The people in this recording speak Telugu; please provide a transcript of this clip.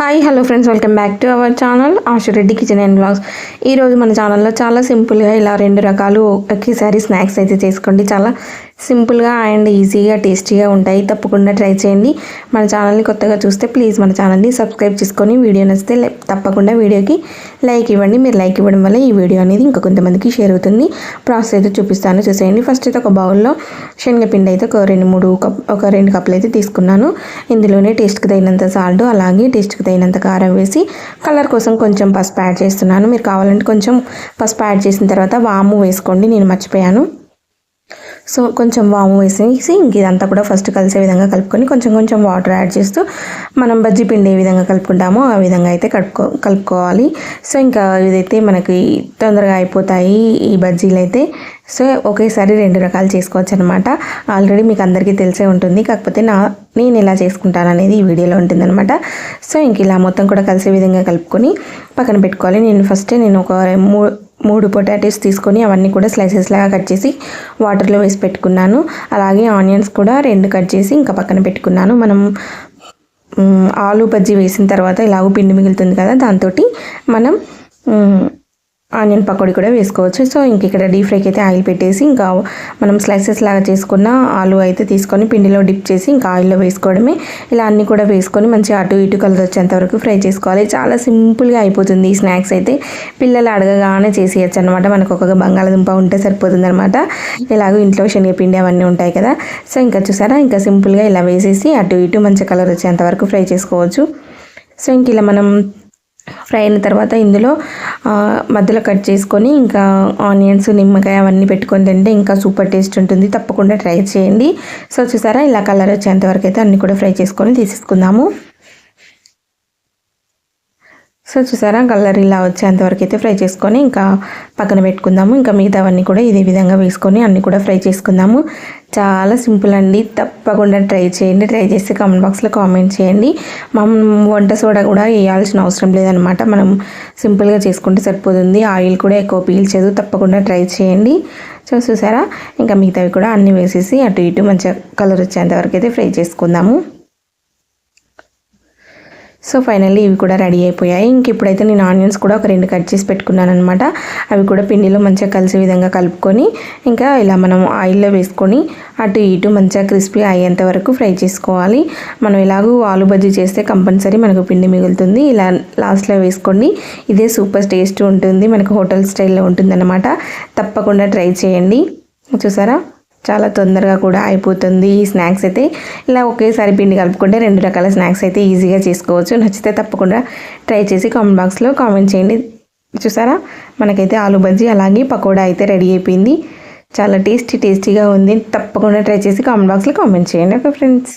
Hi hello friends welcome back to our channel Ashu Reddy kitchen and blogs ఈరోజు మన ఛానల్లో చాలా సింపుల్గా ఇలా రెండు రకాలు ఒకేసారి స్నాక్స్ అయితే చేసుకోండి. చాలా సింపుల్గా అండ్ ఈజీగా టేస్టీగా ఉంటాయి. తప్పకుండా ట్రై చేయండి. మన ఛానల్ని కొత్తగా చూస్తే ప్లీజ్ మన ఛానల్ని సబ్స్క్రైబ్ చేసుకొని వీడియో నచ్చితే తప్పకుండా వీడియోకి లైక్ ఇవ్వండి. మీరు లైక్ ఇవ్వడం వల్ల ఈ వీడియో అనేది ఇంకా కొంతమందికి షేర్ అవుతుంది. ప్రాసెస్ అయితే చూపిస్తాను. చూసేయండి. ఫస్ట్ అయితే ఒక బౌల్లో శనగపిండి అయితే ఒక రెండు మూడు కప్ ఒక రెండు కప్పులు అయితే తీసుకున్నాను. ఇందులోనే టేస్ట్కి తగినంత సాల్ట్ అలాగే టేస్ట్కి తగినంత కారం వేసి కలర్ కోసం కొంచెం పసుపు యాడ్ చేస్తున్నాను. మీరు కావాలంటే కొంచెం పసుపు యాడ్ చేసిన తర్వాత వాము వేసుకోండి. నేను మర్చిపోయాను. సో కొంచెం వాము వేసేసి ఇంక ఇదంతా కూడా ఫస్ట్ కలిసే విధంగా కలుపుకొని కొంచెం కొంచెం వాటర్ యాడ్ చేస్తూ మనం బజ్జీ పిండి ఏ విధంగా కలుపుకుంటామో ఆ విధంగా అయితే కలుపుకో కలుపుకోవాలి. సో ఇంకా ఇదైతే మనకి తొందరగా అయిపోతాయి ఈ బజ్జీలు అయితే. సో ఒకేసారి రెండు రకాలు చేసుకోవచ్చు అనమాట ఆల్రెడీ మీకు అందరికీ తెలిసే ఉంటుంది. కాకపోతే నా నేను ఎలా చేసుకుంటాను అనేది ఈ వీడియోలో ఉంటుందన్నమాట. సో ఇంక ఇలా మొత్తం కూడా కలిసే విధంగా కలుపుకొని పక్కన పెట్టుకోవాలి. నేను ఫస్ట్ నేను ఒక మూడు మూడు పొటాటోస్ తీసుకొని అవన్నీ కూడా స్లైసెస్ లాగా కట్ చేసి వాటర్లో వేసి పెట్టుకున్నాను. అలాగే ఆనియన్స్ కూడా రెండు కట్ చేసి ఇంకా పక్కన పెట్టుకున్నాను. మనం ఆలు బజ్జీ వేసిన తర్వాత ఇలాగ పిండి మిగులుతుంది కదా దాంతో మనం ఆనియన్ పకోడీ కూడా వేసుకోవచ్చు. సో ఇంక ఇక్కడ డీప్ ఫ్రైకి అయితే ఆయిల్ పెట్టేసి ఇంకా మనం స్లైసెస్ లాగా చేసుకున్న ఆలు అయితే తీసుకొని పిండిలో డిప్ చేసి ఇంకా ఆయిల్లో వేసుకోవడమే. ఇలా అన్నీ కూడా వేసుకొని మంచిగా అటు ఇటు కలర్ వచ్చేంత వరకు ఫ్రై చేసుకోవాలి. చాలా సింపుల్గా అయిపోతుంది ఈ స్నాక్స్ అయితే. పిల్లలు అడగగానే చేసేయచ్చు అనమాట మనకు ఒక బంగాళదుంప ఉంటే సరిపోతుంది అనమాట ఇలాగో ఇంట్లో శనగపిండి అవన్నీ ఉంటాయి కదా. సో ఇంకా చూసారా? ఇంకా సింపుల్గా ఇలా వేసేసి అటు ఇటు మంచి కలర్ వచ్చేంత వరకు ఫ్రై చేసుకోవచ్చు. సో ఇంక ఇలా మనం ఫ్రై అయిన తర్వాత ఇందులో మధ్యలో కట్ చేసుకొని ఇంకా ఆనియన్స్ నిమ్మకాయ అవన్నీ పెట్టుకొని తింటే ఇంకా సూపర్ టేస్ట్ ఉంటుంది. తప్పకుండా ట్రై చేయండి. సో చూసారా ఇలా కలర్ వచ్చేంత వరకు అయితే అన్నీ కూడా ఫ్రై చేసుకొని తీసేసుకుందాము. సో చూసారా కలర్ ఇలా వచ్చేంతవరకు అయితే ఫ్రై చేసుకొని ఇంకా పక్కన పెట్టుకుందాము. ఇంకా మిగతావన్నీ కూడా ఇదే విధంగా వేసుకొని అన్నీ కూడా ఫ్రై చేసుకుందాము. చాలా సింపుల్ అండి. తప్పకుండా ట్రై చేయండి. ట్రై చేసి కామెంట్ బాక్స్లో కామెంట్ చేయండి. మనం వంట సోడా కూడా వేయాల్సిన అవసరం లేదనమాట మనం సింపుల్గా చేసుకుంటే సరిపోతుంది. ఆయిల్ కూడా ఎక్కువ పీల్చదు. తప్పకుండా ట్రై చేయండి. సో చూసారా ఇంకా మిగతావి కూడా అన్నీ వేసేసి అటు ఇటు మంచిగా కలర్ వచ్చేంతవరకు అయితే ఫ్రై చేసుకుందాము. సో ఫైనల్లీ ఇవి కూడా రెడీ అయిపోయాయి. ఇంక ఇప్పుడైతే నేను ఆనియన్స్ కూడా ఒక రెండు కట్ చేసి పెట్టుకున్నాను అనమాట అవి కూడా పిండిలో మంచిగా కలిసే విధంగా కలుపుకొని ఇంకా ఇలా మనం ఆయిల్లో వేసుకొని అటు ఇటు మంచిగా క్రిస్పీ అయ్యేంత వరకు ఫ్రై చేసుకోవాలి. మనం ఎలాగూ ఆలు బజ్జీ చేస్తే కంపల్సరీ మనకు పిండి మిగులుతుంది. ఇలా లాస్ట్లో వేసుకోండి. ఇదే సూపర్ టేస్ట్ ఉంటుంది. మనకు హోటల్ స్టైల్లో ఉంటుందన్నమాట. తప్పకుండా ట్రై చేయండి. చూసారా? చాలా తొందరగా కూడా అయిపోతుంది. ఈ స్నాక్స్ అయితే ఇలా ఒకేసారి పిండి కలుపుకుంటే రెండు రకాల స్నాక్స్ అయితే ఈజీగా చేసుకోవచ్చు. నచ్చితే తప్పకుండా ట్రై చేసి కామెంట్ బాక్స్లో కామెంట్ చేయండి. చూసారా? మనకైతే ఆలు బజ్జీ అలాగే పకోడా అయితే రెడీ అయిపోయింది. చాలా టేస్టీ టేస్టీగా ఉంది. తప్పకుండా ట్రై చేసి కామెంట్ బాక్స్లో కామెంట్ చేయండి. Okay friends.